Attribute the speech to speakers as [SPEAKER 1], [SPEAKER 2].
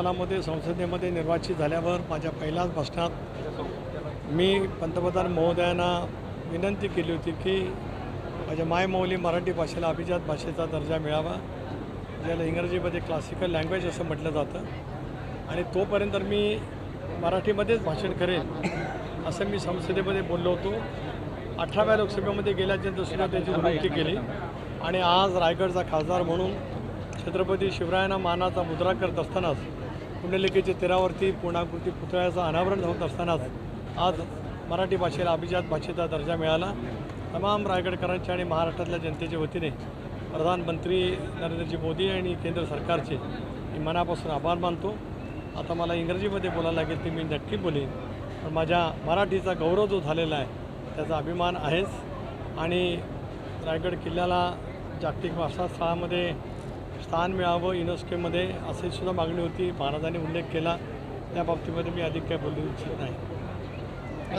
[SPEAKER 1] मध्ये संसदेमध्ये निर्वाचित झाल्यावर माझ्या पहिल्याच भाषणात मी पंतप्रधान महोदयांना विनंती केली होती की माझ्या मायमौली मराठी भाषेला अभिजात भाषेचा दर्जा मिळावा ज्याला इंग्रजीमध्ये क्लासिकल लँग्वेज असं म्हटलं जातं. आणि तोपर्यंत मी मराठीमध्येच भाषण करेन असं मी संसदेमध्ये बोललो होतो. अठराव्या लोकसभेमध्ये गेल्याच्यानंतर सुद्धा त्याची विनंती केली. आणि आज रायगडचा खासदार म्हणून छत्रपती शिवरायांना मानाचा मुद्रा करत असतानाच पुण्यलिकेच्या तीरावरती पूर्णाकृती पुतळ्याचं अनावरण होत असतानाच आज मराठी भाषेला अभिजात भाषेचा दर्जा मिळाला. तमाम रायगडकरांच्या आणि महाराष्ट्रातल्या जनतेच्या वतीने प्रधानमंत्री नरेंद्रजी मोदी आणि केंद्र सरकारचे मी मनापासून आभार मानतो. आता मला इंग्रजीमध्ये बोलायला लागेल ते मी नक्की बोलेन. पण माझ्या मराठीचा गौरव जो झालेला आहे त्याचा अभिमान आहेच. आणि रायगड किल्ल्याला जागतिक वारसास्थळामध्ये स्थान मिळावं. युनेस्कोमध्ये अशी सुद्धा मागणी होती. महाराजांनी उल्लेख केला. त्या बाबतीमध्ये मी अधिक काय बोलू इच्छित नाही.